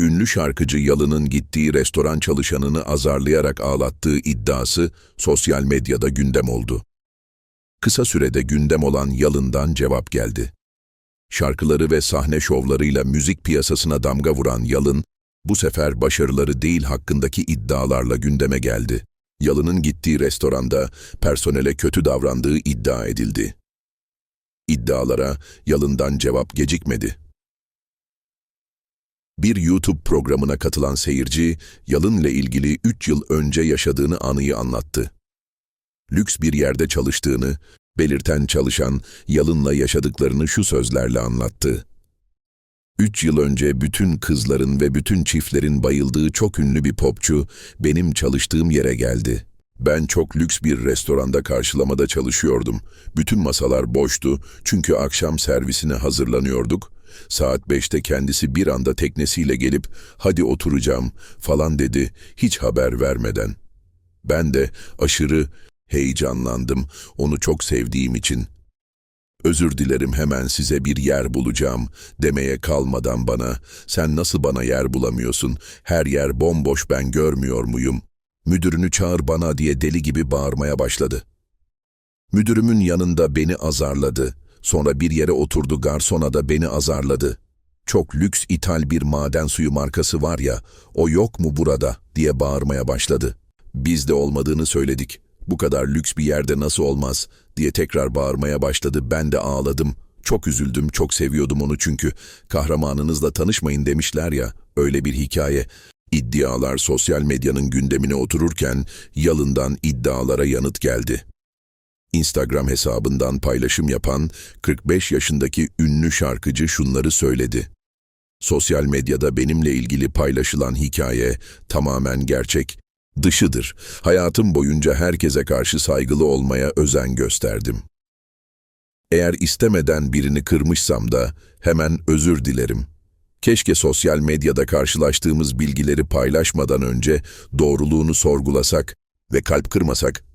ünlü şarkıcı Yalın'ın gittiği restoran çalışanını azarlayarak ağlattığı iddiası sosyal medyada gündem oldu. Kısa sürede gündem olan Yalın'dan cevap geldi. Şarkıları ve sahne şovlarıyla müzik piyasasına damga vuran Yalın, bu sefer başarıları değil hakkındaki iddialarla gündeme geldi. Yalın'ın gittiği restoranda personele kötü davrandığı iddia edildi. İddialara Yalın'dan cevap gecikmedi. Bir YouTube programına katılan seyirci, Yalın'la ilgili 3 yıl önce yaşadığını anıyı anlattı. Lüks bir yerde çalıştığını, belirten çalışan Yalın'la yaşadıklarını şu sözlerle anlattı. Üç yıl önce bütün kızların ve bütün çiftlerin bayıldığı çok ünlü bir popçu benim çalıştığım yere geldi. Ben çok lüks bir restoranda karşılamada çalışıyordum. Bütün masalar boştu çünkü akşam servisine hazırlanıyorduk. Saat beşte kendisi bir anda teknesiyle gelip hadi oturacağım falan dedi hiç haber vermeden. Ben de aşırı heyecanlandım onu çok sevdiğim için. Özür dilerim hemen size bir yer bulacağım demeye kalmadan bana sen nasıl bana yer bulamıyorsun her yer bomboş ben görmüyor muyum? Müdürünü çağır bana diye deli gibi bağırmaya başladı. Müdürümün yanında beni azarladı. Sonra bir yere oturdu garsona da beni azarladı. Çok lüks ithal bir maden suyu markası var ya, o yok mu burada diye bağırmaya başladı. Biz de olmadığını söyledik. Bu kadar lüks bir yerde nasıl olmaz diye tekrar bağırmaya başladı. Ben de ağladım. Çok üzüldüm, çok seviyordum onu çünkü. Kahramanınızla tanışmayın demişler ya, öyle bir hikaye. İddialar sosyal medyanın gündemine otururken yalından iddialara yanıt geldi. Instagram hesabından paylaşım yapan 45 yaşındaki ünlü şarkıcı şunları söyledi. Sosyal medyada benimle ilgili paylaşılan hikaye tamamen gerçek, dışıdır. Hayatım boyunca herkese karşı saygılı olmaya özen gösterdim. Eğer istemeden birini kırmışsam da hemen özür dilerim. Keşke sosyal medyada karşılaştığımız bilgileri paylaşmadan önce doğruluğunu sorgulasak ve kalp kırmasak